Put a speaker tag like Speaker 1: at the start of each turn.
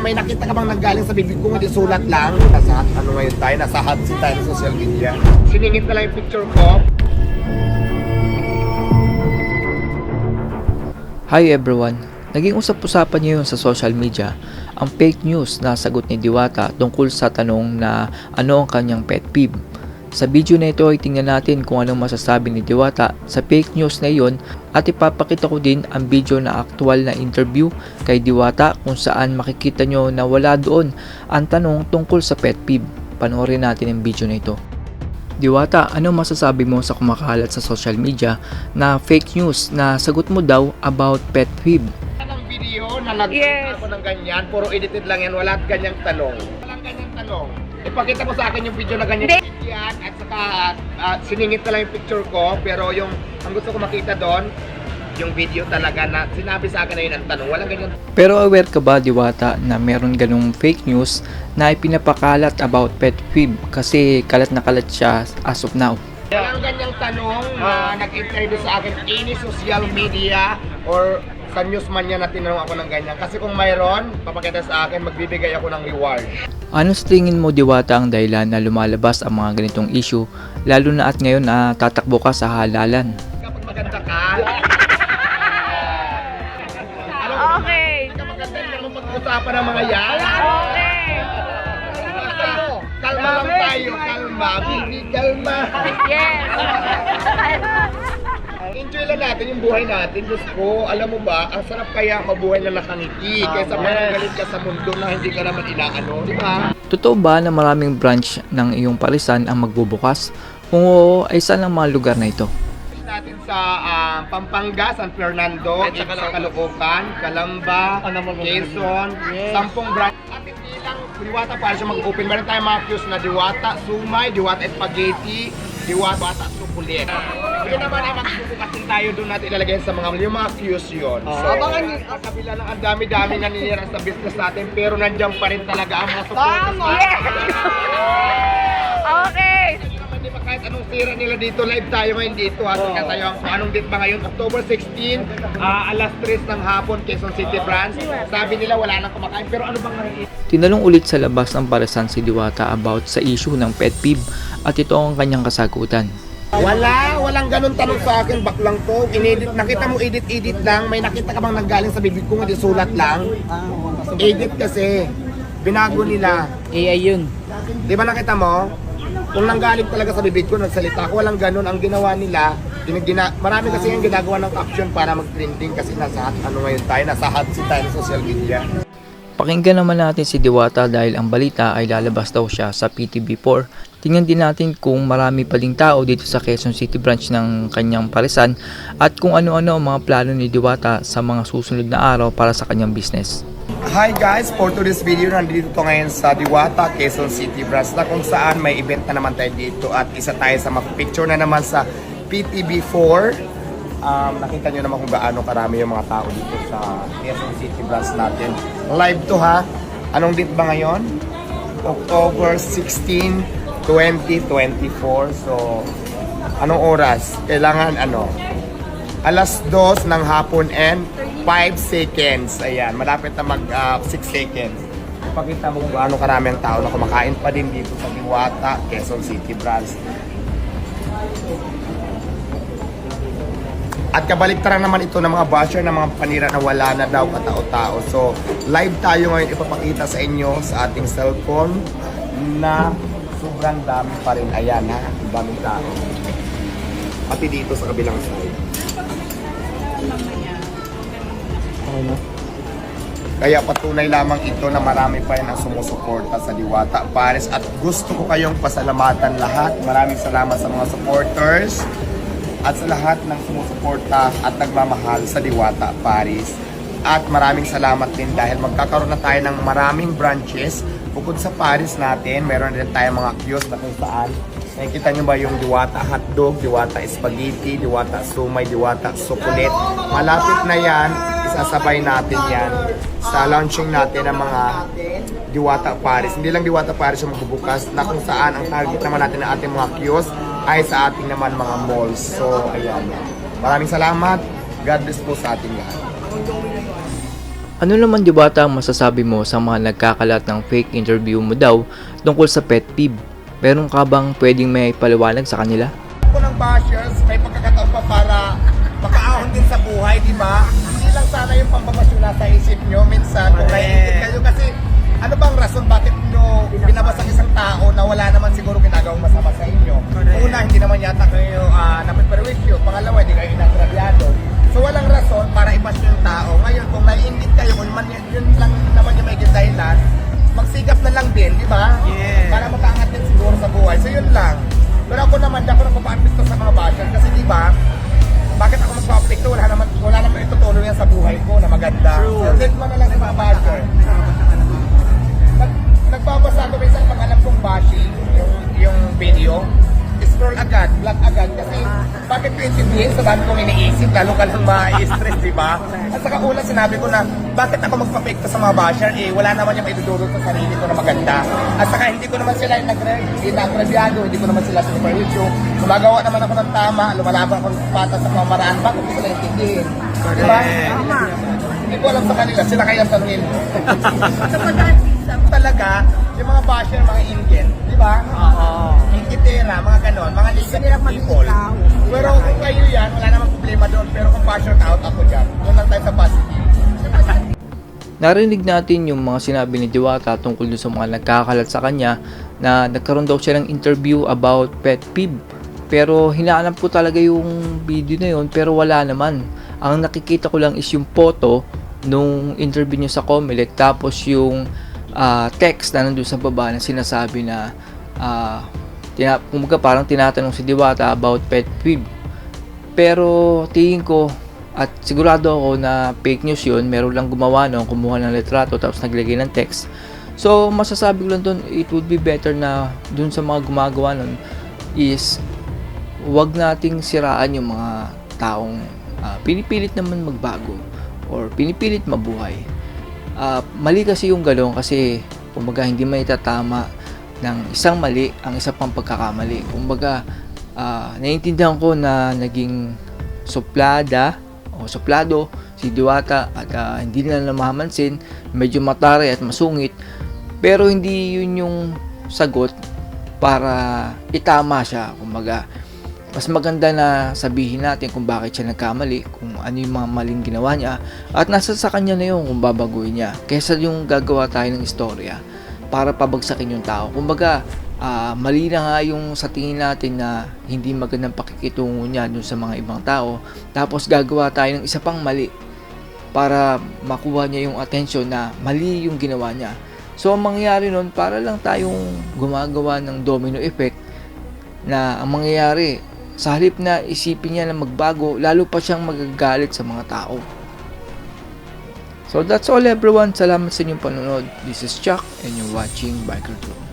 Speaker 1: lang, may nakita ka bang nanggaling sa bibig ko, hindi sulat lang. Nasa, ano ngayon tayo, nasa hot seat tayo sa social media. Siningit na lang yung picture ko.
Speaker 2: Hi everyone! Naging usap-usapan ngayon sa social media ang fake news na sagot ni Diwata tungkol sa tanong na ano ang kanyang pet peeve. Sa video na ito ay tingnan natin kung anong masasabi ni Diwata sa fake news na iyon at ipapakita ko din ang video na aktual na interview kay Diwata kung saan makikita nyo na wala doon ang tanong tungkol sa pet peeve. Panoorin natin ang video na ito. Diwata, ano masasabi mo sa kumakalat sa social media na fake news na sagot mo daw about pet peeve?
Speaker 1: Ang video na nag
Speaker 3: Yes.
Speaker 1: ako ng ganyan, puro edited lang yan, wala ganyang tanong. Tanong. Ipakita mo sa akin yung video na ganyan. Yan, at saka ah, siningit na lang yung picture ko, pero yung ang gusto ko makita doon, yung video talaga na sinabi sa akin na yun ang tanong. Walang ganyan
Speaker 2: Pero aware ka ba Diwata na meron ganung fake news na ipinapakalat about pet peeve kasi kalat na kalat siya as of now?
Speaker 1: Walang ganyang tanong na nag-interview sa akin any social media or sa news man yan na tinanong ako ng ganyan. Kasi kung mayroon, papakita sa akin, magbibigay ako ng reward.
Speaker 2: Ano sa tingin mo Diwata ang dahilan na lumalabas ang mga ganitong issue lalo na at ngayon na tatakbo ka sa halalan?
Speaker 1: Kapag maganda ka, alam mo,
Speaker 3: Okay.
Speaker 1: kapag maganda mo pag-usapan ng mga yan.
Speaker 3: Okay.
Speaker 1: Kalma lang tayo, kalma. Baby, kalma.
Speaker 3: Yes.
Speaker 1: Enjoy lang natin yung buhay natin. Diyos ko, alam mo ba, ang sarap kaya mabuhay na nakangiti kaysa managalit ka sa mundo na hindi ka naman inaano, di ba?
Speaker 2: Totoo ba na maraming branch ng iyong parisan ang magbubukas? Kung oo, ay saan ang mga lugar na ito?
Speaker 1: natin sa ah, Pampanga, San Fernando, at saka sa Caloocan, Calamba, Quezon, sampung branch. At hindi lang Diwata para siya mag-open. Meron tayong mga queues na Diwata, Sumay, Diwata Spaghetti, Diwata Sukulit. Hindi naman ay magbubukas din tayo doon natin ilalagay sa mga yung mga queues yun. So, abangan niyo. Sa kabila ng ang dami-dami naninira sa business natin, pero nandiyan pa rin talaga ang mga supporters natin.
Speaker 3: Okay.
Speaker 1: Di ba kahit anong sira nila dito, live tayo ngayon dito ha. Tingnan tayo ang kung anong date ba ngayon, October 16, ah, alas 3 ng hapon, Quezon City branch. Sabi nila wala nang kumakain, pero ano bang nangyayari?
Speaker 2: Tinanong ulit sa labas ng parisan si Diwata about sa issue ng pet peeve at ito ang kanyang kasagutan.
Speaker 1: Wala, walang ganun tanong sa akin, baklang to. Inedit, nakita mo edit-edit lang, may nakita ka bang nanggaling sa bibig ko, hindi sulat lang. Edit kasi, binago nila.
Speaker 2: AI yun.
Speaker 1: Di ba nakita mo? Kung nanggaling talaga sa bibig ko, nagsalita ako, walang ganun. Ang ginawa nila, ginagina, marami kasi yung ginagawa ng caption para mag-trending kasi nasa ano ngayon tayo, nasa hot seat tayo sa social media.
Speaker 2: Pakinggan naman natin si Diwata dahil ang balita ay lalabas daw siya sa PTB4. Tingnan din natin kung marami pa ding tao dito sa Quezon City branch ng kanyang parisan at kung ano-ano ang mga plano ni Diwata sa mga susunod na araw para sa kanyang business.
Speaker 1: Hi guys, for today's video, nandito to ngayon sa Diwata, Quezon City branch na kung saan may event na naman tayo dito at isa tayo sa picture na naman sa PTB4. Um, nakita nyo naman kung gaano karami yung mga tao dito sa Quezon City branch natin. Live to ha. Anong date ba ngayon? October 16, 2024. So, anong oras? Kailangan ano? Alas 2 ng hapon and 5 seconds. Ayan, malapit na mag 6 seconds. Ipakita mo kung gaano karami ang tao na kumakain pa din dito sa Diwata, Quezon City branch. At kabaliktaran naman ito ng mga basher ng mga panira na wala na daw katao-tao. So, live tayo ngayon ipapakita sa inyo sa ating cellphone na sobrang dami pa rin. Ayan ha, daming tao. Pati dito sa kabilang side. Kaya patunay lamang ito na marami pa rin ang sumusuporta sa Diwata Paris at gusto ko kayong pasalamatan lahat. Maraming salamat sa mga supporters at sa lahat ng sumusuporta at nagmamahal sa Diwata Paris. At maraming salamat din dahil magkakaroon na tayo ng maraming branches. Bukod sa Paris natin, meron din tayong mga kiosk na kung saan Nakikita nyo ba yung diwata hotdog, diwata spaghetti, diwata sumay, diwata sukulit. Malapit na yan, isasabay natin yan sa launching natin ng mga Diwata Paris. Hindi lang Diwata Paris yung magbubukas na kung saan ang target naman natin ng ating mga kiosk ay sa ating naman mga malls. So, ayan. Maraming salamat. God bless po sa ating lahat.
Speaker 2: Ano naman Diwata ang masasabi mo sa mga nagkakalat ng fake interview mo daw tungkol sa pet peeve? Meron ka bang pwedeng may paliwanag sa kanila?
Speaker 1: ko ng bashers, may pagkakataon pa para makaahon din sa buhay, di ba? Sana yung pambabasyo nasa isip nyo. Minsan, kung naiingit kayo kasi ano bang rason bakit nyo binabasa isang tao na wala naman siguro ginagawang masama sa inyo? Una, hindi naman yata kayo uh, napiperwisyo. Pangalawa, hindi kayo inagrabyado. So walang rason para ibasyo yung tao. Ngayon, kung naiingit kayo, kung man, yun lang naman yung may dahilan, magsigap na lang din, di ba?
Speaker 3: Yes.
Speaker 1: Para makaangat din siguro sa buhay. So yun lang. Pero ako naman, ako nagpapa-apekto sa mga basher kasi di ba, bakit ako magpa-apekto? Wala naman, wala naman itutulong yan sa buhay ko na maganda.
Speaker 3: True.
Speaker 1: So, let mo na lang sa mga basher. Bakit ko intindihin sa dami kong iniisip, lalo ka lang ma-stress, di ba? At saka una sinabi ko na, bakit ako magpapekto sa mga basher, eh wala naman yung maidudulot sa sarili ko na maganda. At saka hindi ko naman sila inagrabyado, hindi ko naman sila siniperwisyo. Gumagawa naman ako ng tama, lumalaban ako ng patas sa pamaraan, bakit ko sila intindihin? Di ba? Hindi ko alam sa kanila, sila kaya tanungin. talaga, yung mga basher, mga Indian, di ba?
Speaker 3: Oo.
Speaker 1: Ingitera, mga ganon, mga negative people. Pero kung kayo yan, wala namang problema doon. Pero kung basher ka out ako dyan, doon lang tayo sa positive.
Speaker 2: Narinig natin yung mga sinabi ni Diwata tungkol dun sa mga nagkakalat sa kanya na nagkaroon daw siya ng interview about pet peeve. Pero hinahanap ko talaga yung video na yun pero wala naman. Ang nakikita ko lang is yung photo nung interview niya sa Comelec tapos yung ah, text na nandun sa baba na sinasabi na ah, tina- kumbaga parang tinatanong si Diwata about pet peeve. Pero tingin ko at sigurado ako na fake news yun, meron lang gumawa nun, kumuha ng litrato tapos naglagay ng text. So, masasabi ko lang dun, it would be better na dun sa mga gumagawa nun is wag nating siraan yung mga taong ah, pinipilit naman magbago or pinipilit mabuhay. Ah, mali kasi yung galong kasi kumbaga hindi may tatama ng isang mali ang isa pang pagkakamali. Kumbaga, ah, naiintindihan ko na naging suplada o suplado si Diwata at ah, hindi nila namamansin, medyo matare at masungit. Pero hindi yun yung sagot para itama siya. Kumbaga, mas maganda na sabihin natin kung bakit siya nagkamali, kung ano yung mga maling ginawa niya, at nasa sa kanya na yun kung babaguhin niya. Kesa yung gagawa tayo ng istorya para pabagsakin yung tao. Kumbaga, ah, mali na nga yung sa tingin natin na hindi magandang pakikitungo niya dun sa mga ibang tao. Tapos gagawa tayo ng isa pang mali para makuha niya yung attention na mali yung ginawa niya. So, ang mangyayari nun, para lang tayong gumagawa ng domino effect na ang mangyayari, sa halip na isipin niya na magbago, lalo pa siyang magagalit sa mga tao. So that's all everyone. Salamat sa inyong panonood. This is Chuck and you're watching Biker Crew.